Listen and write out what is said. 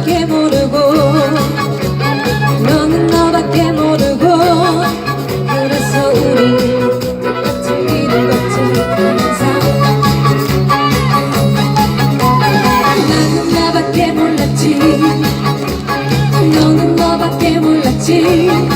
너밖에 모르고 너는 너밖에 모르고 그래서 우리 같은 길을 걷지 항상. 나는 나밖에 몰랐지. 너는 너밖에 몰랐지.